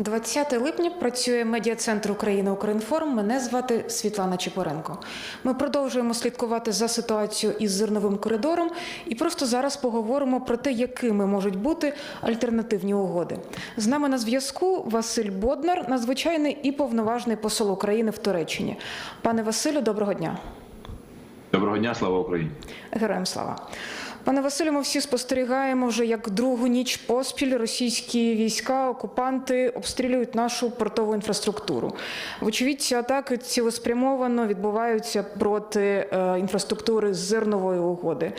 20 липня працює медіа-центр України Українформ. Мене звати Світлана Чепоренко. Ми продовжуємо слідкувати за ситуацією із зерновим коридором і просто зараз поговоримо про те, якими можуть бути альтернативні угоди. З нами на зв'язку Василь Боднар, надзвичайний і повноважний посол України в Туреччині. Пане Василю, доброго дня. Доброго дня, слава Україні. Героям слава. Пане Василю, ми всі спостерігаємо вже як другу ніч поспіль російські війська, окупанти обстрілюють нашу портову інфраструктуру. Вочевидь, ці атаки цілеспрямовано відбуваються проти е, інфраструктури зернової угоди.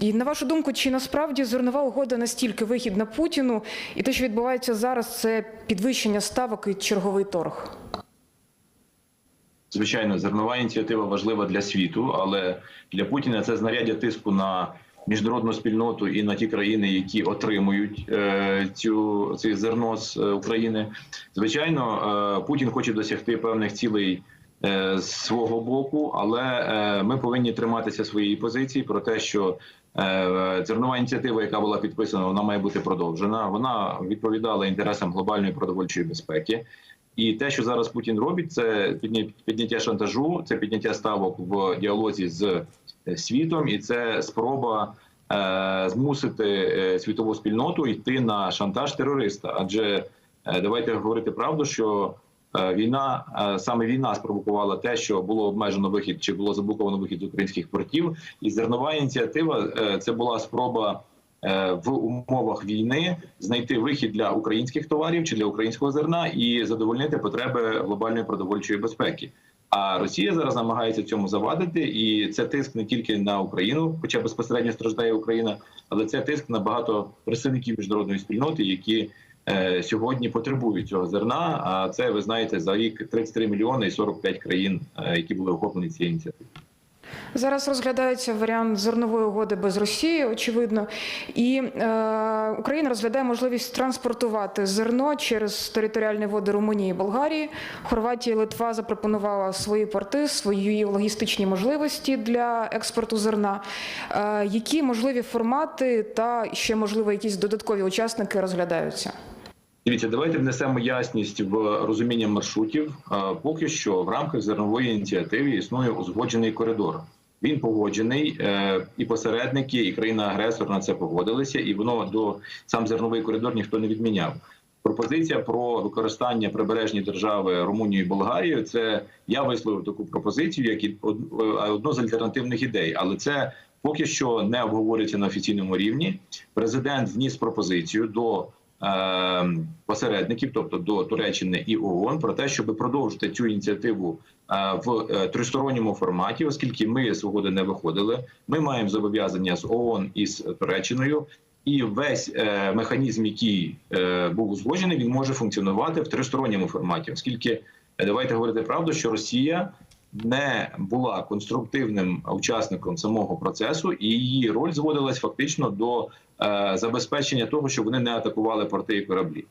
І на вашу думку, чи насправді зернова угода настільки вигідна Путіну, і те, що відбувається зараз, це підвищення ставок і черговий торг? Звичайно, зернова ініціатива важлива для світу, але для Путіна це знаряддя тиску на міжнародну спільноту і на ті країни, які отримують е, цю цей зерно з е, України. Звичайно, е, Путін хоче досягти певних цілей. З свого боку, але ми повинні триматися своєї позиції про те, що зернова ініціатива, яка була підписана, вона має бути продовжена. Вона відповідала інтересам глобальної продовольчої безпеки. І те, що зараз Путін робить, це підня- підняття шантажу, це підняття ставок в діалозі з е, світом, і це спроба е, змусити е, світову спільноту йти на шантаж терориста. Адже е, давайте говорити правду, що е, війна е, саме війна спровокувала те, що було обмежено вихід чи було заблоковано вихід з українських портів, і зернова ініціатива е, це була спроба в умовах війни знайти вихід для українських товарів чи для українського зерна і задовольнити потреби глобальної продовольчої безпеки. А Росія зараз намагається цьому завадити, і це тиск не тільки на Україну, хоча безпосередньо страждає Україна, але це тиск на багато представників міжнародної спільноти, які е, сьогодні потребують цього зерна. А це ви знаєте за рік 33 мільйони і 45 країн, е, які були охоплені цією ініціативою. Зараз розглядається варіант зернової угоди без Росії, очевидно, і е, Україна розглядає можливість транспортувати зерно через територіальні води Румунії і Болгарії. Хорватія і Литва запропонувала свої порти, свої логістичні можливості для експорту зерна. Е, які можливі формати та ще можливо якісь додаткові учасники розглядаються? Дивіться, давайте внесемо ясність в розуміння маршрутів. Е, Поки що в рамках зернової ініціативи існує узгоджений коридор. Він погоджений, е, і посередники, і країна-агресор на це погодилися, і воно до сам зерновий коридор ніхто не відміняв. Пропозиція про використання прибережні держави Румунію і Болгарію. Це я висловив таку пропозицію, як і е, одну з альтернативних ідей, але це поки що не обговорюється на офіційному рівні. Президент вніс пропозицію до е, посередників, тобто до Туреччини і ООН, про те, щоб продовжити цю ініціативу в е, тристоронньому форматі, оскільки ми з угоди не виходили. Ми маємо зобов'язання з ООН і з Туреччиною. І весь е, механізм, який е, був узгоджений, він може функціонувати в тристоронньому форматі, оскільки е, давайте говорити правду, що Росія не була конструктивним учасником самого процесу, і її роль зводилась фактично до е, забезпечення того, щоб вони не атакували порти і кораблі.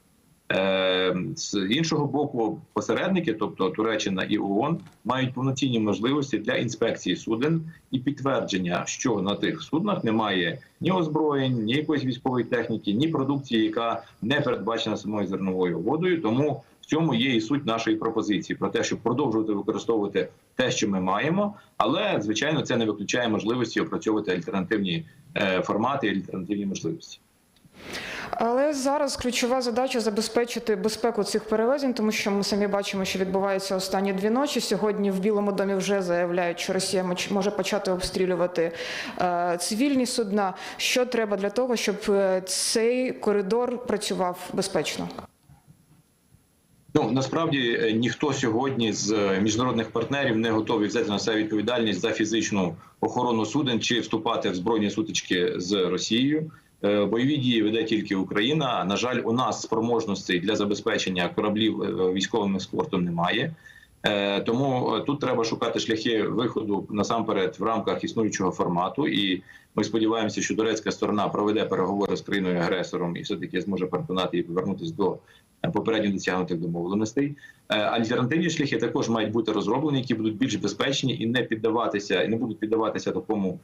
Е, з іншого боку, посередники, тобто Туреччина і ООН, мають повноцінні можливості для інспекції суден і підтвердження, що на тих суднах немає ні озброєнь, ні якоїсь військової техніки, ні продукції, яка не передбачена самою зерновою угодою. Тому в цьому є і суть нашої пропозиції про те, щоб продовжувати використовувати те, що ми маємо, але звичайно це не виключає можливості опрацьовувати альтернативні е, формати і альтернативні можливості. Але зараз ключова задача забезпечити безпеку цих перевезень, тому що ми самі бачимо, що відбувається останні дві ночі. Сьогодні в Білому домі вже заявляють, що Росія може почати обстрілювати е, цивільні судна. Що треба для того, щоб е, цей коридор працював безпечно? Ну насправді е, ніхто сьогодні з міжнародних партнерів не готовий взяти на себе відповідальність за фізичну охорону суден чи вступати в збройні сутички з Росією. Е, Бойові дії веде тільки Україна. На жаль, у нас спроможностей для забезпечення кораблів е, військовим ескортом немає. Е, Тому тут треба шукати шляхи виходу насамперед в рамках існуючого формату. І ми сподіваємося, що турецька сторона проведе переговори з країною агресором і все таки зможе переконати її повернутися до попередньо досягнутих домовленостей. Альтернативні шляхи також мають бути розроблені, які будуть більш безпечні і не піддаватися, і не будуть піддаватися такому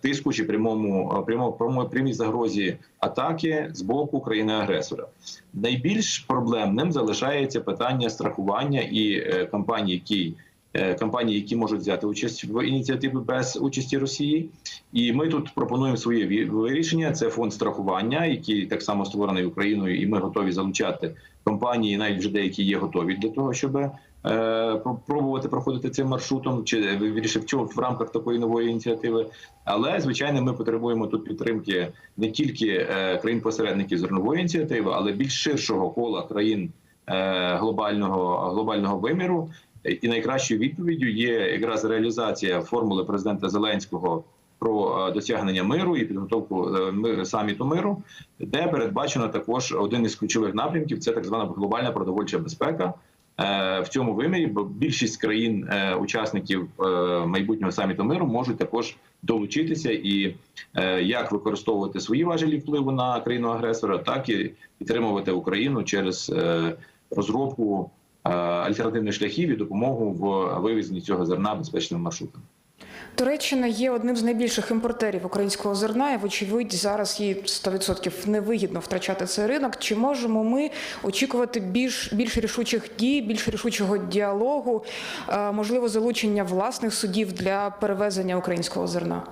тиску чи прямому прямо прямо- прямій загрозі атаки з боку країни-агресора. Найбільш проблемним залишається питання страхування і е, компаній, які е, компанії, які можуть взяти участь в ініціативі без участі Росії. І ми тут пропонуємо своє вирішення. Це фонд страхування, який так само створений Україною, і ми готові залучати компанії, навіть вже деякі є готові для того, щоб е, пробувати проходити цим маршрутом, чи е, вирішив в в рамках такої нової ініціативи. Але звичайно, ми потребуємо тут підтримки не тільки е, країн-посередників зернової ініціативи, але більш ширшого кола країн е, глобального глобального виміру. І найкращою відповіддю є якраз реалізація формули президента Зеленського про е, досягнення миру і підготовку е, саміту миру, де передбачено також один із ключових напрямків це так звана глобальна продовольча безпека. Е, В цьому вимірі бо більшість країн, е, е, майбутнього саміту миру, можуть також долучитися і як використовувати свої важелі впливу на країну агресора, так і підтримувати Україну через розробку альтернативних шляхів і допомогу в вивезенні цього зерна безпечним маршрутом. Туреччина є одним з найбільших імпортерів українського зерна, і вочевидь зараз їй 100% невигідно втрачати цей ринок. Чи можемо ми очікувати більш більш рішучих дій, більш рішучого діалогу, е, можливо, залучення власних судів для перевезення українського зерна?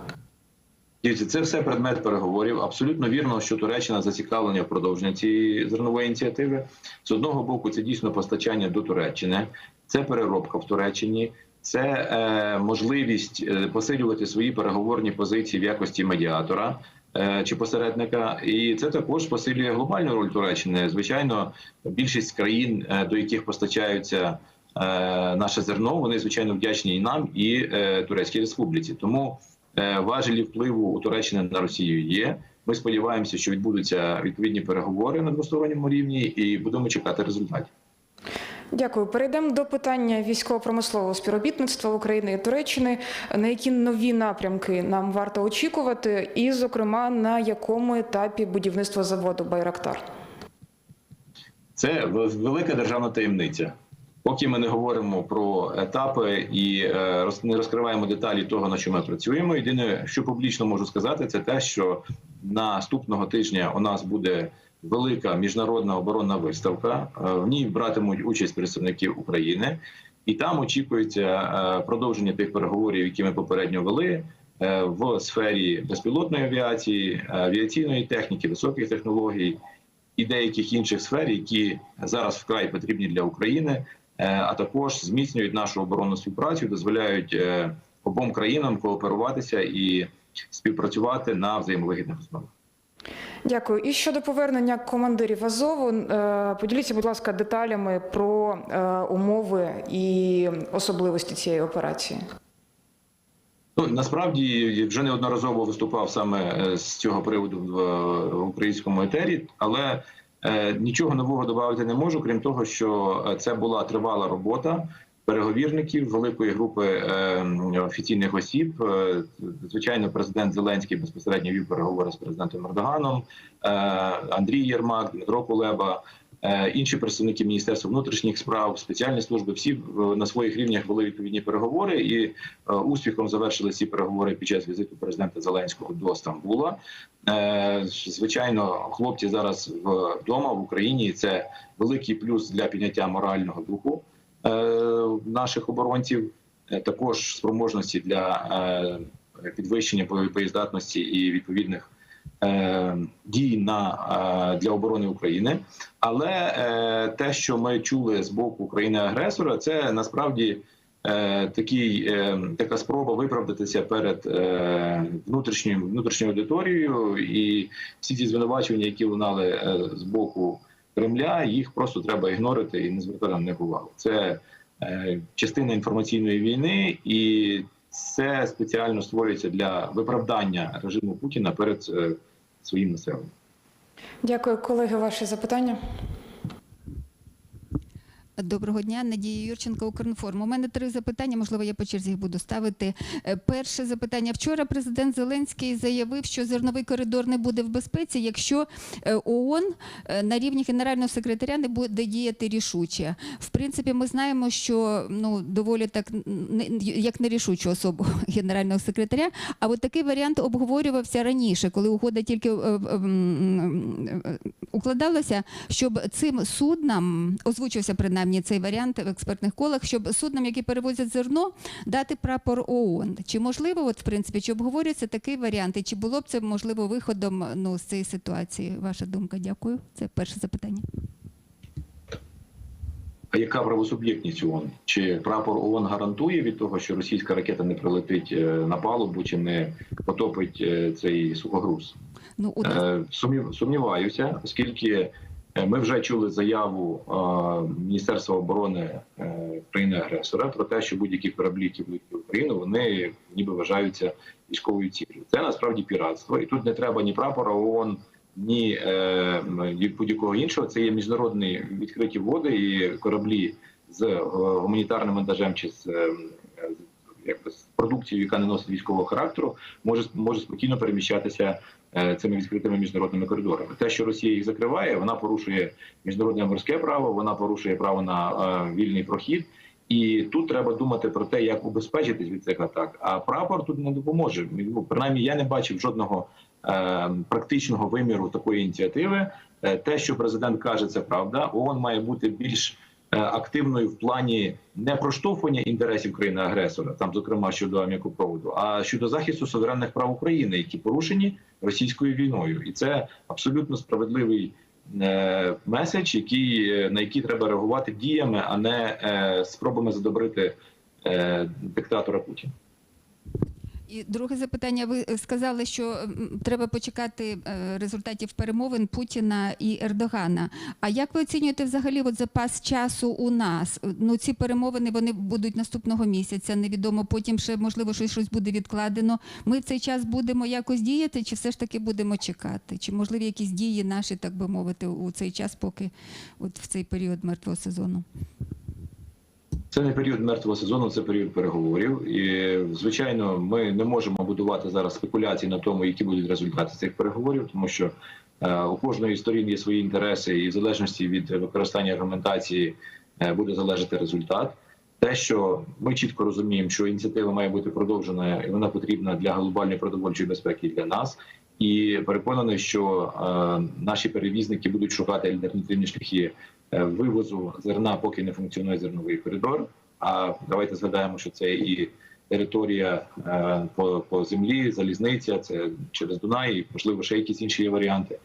Дивіться, це все предмет переговорів. Абсолютно вірно, що Туреччина зацікавлення в продовженні цієї зернової ініціативи. З одного боку, це дійсно постачання до Туреччини, це переробка в Туреччині, це е, можливість е, посилювати свої переговорні позиції в якості медіатора. е, Чи посередника, і це також посилює глобальну роль Туреччини. Звичайно, більшість країн, до яких постачаються наше зерно, вони звичайно вдячні і нам, і Турецькій Республіці. Тому важелі впливу у Туреччини на Росію є. Ми сподіваємося, що відбудуться відповідні переговори на двосторонньому рівні, і будемо чекати результатів. Дякую. Перейдемо до питання військово-промислового співробітництва України і Туреччини. На які нові напрямки нам варто очікувати, і, зокрема, на якому етапі будівництва заводу Байрактар? Це велика державна таємниця. Поки ми не говоримо про етапи і е, не розкриваємо деталі того, на що ми працюємо. Єдине, що публічно можу сказати, це те, що наступного тижня у нас буде велика міжнародна оборонна виставка. Е, В ній братимуть участь представники України, і там очікується е, продовження тих переговорів, які ми попередньо вели е, в сфері безпілотної авіації, авіаційної техніки, високих технологій і деяких інших сфер, які зараз вкрай потрібні для України, а також зміцнюють нашу оборонну співпрацю, дозволяють обом країнам кооперуватися і співпрацювати на взаємовигідних основах. Дякую. І щодо повернення командирів Азову, е, поділіться, будь ласка, деталями про е, умови і особливості цієї операції. Ну насправді вже неодноразово виступав саме е, з цього приводу в українському етері, але нічого нового додати не можу, крім того, що це була тривала робота переговірників великої групи е, офіційних осіб. Е, Звичайно, президент Зеленський безпосередньо вів переговори з президентом Ердоганом, е, Андрій Єрмак, Дмитро Кулеба. Інші представники Міністерства внутрішніх справ, спеціальні служби, всі на своїх рівнях вели відповідні переговори і успіхом завершили ці переговори під час візиту президента Зеленського до Стамбула. Звичайно, хлопці зараз вдома в Україні. Це великий плюс для підняття морального духу наших оборонців, Е, також спроможності для е, підвищення боєздатності і відповідних е, дій на е, для оборони України. Але е, те, що ми чули з боку країни-агресора, це насправді е, такий, е, така спроба виправдатися перед е, внутрішньою внутрішньою аудиторією, і всі ці звинувачення, які лунали е, з боку Кремля, їх просто треба ігнорити і не звертати на них увагу. Це е, частина інформаційної війни, і це спеціально створюється для виправдання режиму Путіна перед е, своїм населенням. Дякую, колеги. Ваші запитання. Доброго дня, Надія Юрченко, Укрінформ. У мене три запитання. Можливо, я по черзі їх буду ставити. Е, Перше запитання. Вчора президент Зеленський заявив, що зерновий коридор не буде в безпеці, якщо е, ООН е, на рівні генерального секретаря не буде діяти рішуче. В принципі, ми знаємо, що ну доволі так як нерішучу особу генерального секретаря. А от такий варіант обговорювався раніше, коли угода тільки е, е, м, е, укладалася, щоб цим суднам озвучився принаймні цей варіант в експертних колах, щоб суднам, які перевозять зерно, дати прапор ООН. Чи можливо, от в принципі, чи обговорюється такий варіант, і чи було б це можливо виходом ну з цієї ситуації? Ваша думка? Дякую. Це перше запитання. А яка правосуб'єктність ООН? Чи прапор ООН гарантує від того, що російська ракета не прилетить е, на палубу чи не потопить е, цей сухогруз? Ну Е, сумнів- Сумніваюся, оскільки ми вже чули заяву е, Міністерства оборони е, країни-агресора про те, що будь-які кораблі, які будуть в Україну, вони ніби вважаються військовою ціллю. Це насправді піратство, і тут не треба ні прапора ООН, ні е, будь-якого іншого. Це є міжнародні відкриті води і кораблі з е, гуманітарним вантажем чи з. Якби з продукцією, яка не носить військового характеру, може може спокійно переміщатися е, цими відкритими міжнародними коридорами. Те, що Росія їх закриває, вона порушує міжнародне морське право, вона порушує право на е, вільний прохід. І тут треба думати про те, як убезпечитись від цих атак. А прапор тут не допоможе. Ну, принаймні, я не бачив жодного е, практичного виміру такої ініціативи. Е, те, що президент каже, це правда. ООН має бути більш активною в плані не проштовхування інтересів країни-агресора, там, зокрема щодо ам'якопроводу, а щодо захисту суверенних прав України, які порушені російською війною, і це абсолютно справедливий е, меседж, який е, на який треба реагувати діями, а не е, спробами задобрити е, диктатора Путіна. І друге запитання. Ви е, сказали, що треба почекати е, результатів перемовин Путіна і Ердогана. А як ви оцінюєте взагалі от запас часу у нас? Ну ці перемовини вони будуть наступного місяця. Невідомо потім ще можливо щось щось буде відкладено. Ми в цей час будемо якось діяти, чи все ж таки будемо чекати? Чи можливі якісь дії наші, так би мовити, у цей час, поки от в цей період мертвого сезону? Це не період мертвого сезону, це період переговорів. І звичайно, ми не можемо будувати зараз спекуляції на тому, які будуть результати цих переговорів, тому що е, у кожної сторін є свої інтереси, і в залежності від використання аргументації е, буде залежати результат. Те, що ми чітко розуміємо, що ініціатива має бути продовжена, і вона потрібна для глобальної продовольчої безпеки для нас. І переконаний, що е, наші перевізники будуть шукати альтернативні шляхи е, вивозу зерна, поки не функціонує зерновий коридор. А давайте згадаємо, що це і територія е, по, по землі, залізниця, це через Дунай, і можливо ще якісь інші варіанти.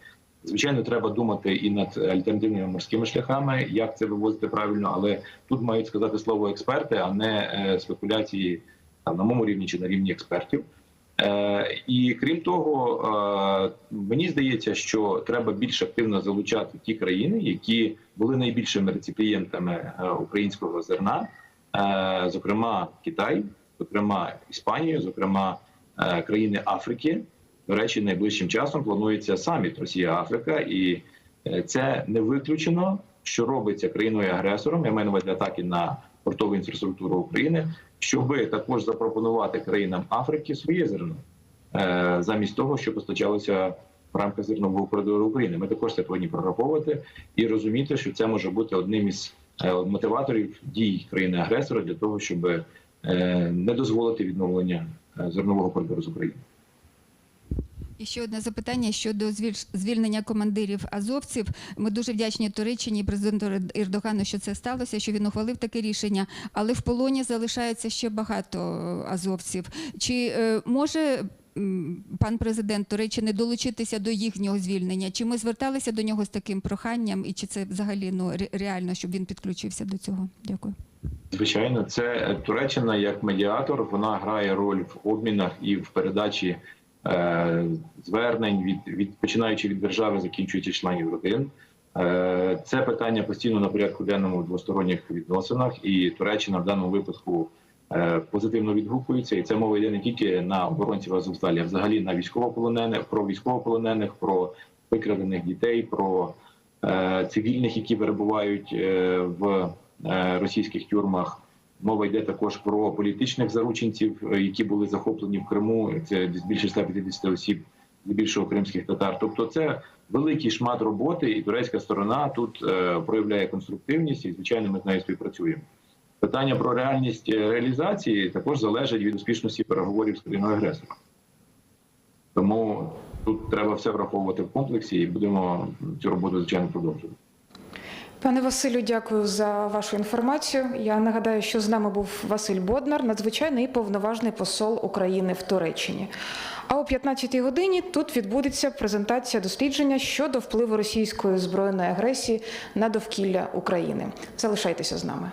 Звичайно, треба думати і над альтернативними морськими шляхами, як це вивозити правильно, але тут мають сказати слово експерти, а не спекуляції там на моєму рівні чи на рівні експертів. Е, і крім того, е, мені здається, що треба більш активно залучати ті країни, які були найбільшими реципієнтами е, українського зерна, зокрема Китай, зокрема Іспанію, зокрема країни Африки. До речі, найближчим часом планується саміт Росія-Африка, і це не виключено, що робиться країною агресором. Я маю на увазі атаки на портову інфраструктуру України, щоби також запропонувати країнам Африки своє зерно е, замість того, що постачалося в рамках зернового коридору України. Ми також це повинні прораховувати і розуміти, що це може бути одним із е, мотиваторів дій країни-агресора для того, щоб е, не дозволити відновлення зернового коридору з України. І ще одне запитання щодо звільнення командирів азовців. Ми дуже вдячні Туреччині і президенту Ер- Ердогану, що це сталося, що він ухвалив таке рішення. Але в полоні залишається ще багато е, азовців. Чи е, може пан президент Туреччини долучитися до їхнього звільнення? Чи ми зверталися до нього з таким проханням, і чи це взагалі ну реально, щоб він підключився до цього? Дякую. Звичайно, це Туреччина як медіатор. Вона грає роль в обмінах і в передачі звернень від, від починаючи від держави, закінчуючи членів родин. Е, це питання постійно на порядку денному в двосторонніх відносинах, і Туреччина в даному випадку е, позитивно відгукується. І це мова йде не тільки на оборонців Азовсталі, а взагалі на військовополонених, про військовополонених, про викрадених дітей, про е, цивільних, які перебувають е, в е, російських тюрмах. Мова йде також про політичних зарученців, е, які були захоплені в Криму. Це більше 150 осіб, здебільшого кримських татар. Тобто, це великий шмат роботи, і турецька сторона тут е, проявляє конструктивність, і звичайно, ми з нею співпрацюємо. Питання про реальність е, реалізації також залежить від успішності переговорів з країною агресором. Тому тут треба все враховувати в комплексі, і будемо цю роботу звичайно продовжувати. Пане Василю, дякую за вашу інформацію. Я нагадаю, що з нами був Василь Боднар, надзвичайний і повноважний посол України в Туреччині. А о 15-й годині тут відбудеться презентація дослідження щодо впливу російської збройної агресії на довкілля України. Залишайтеся з нами.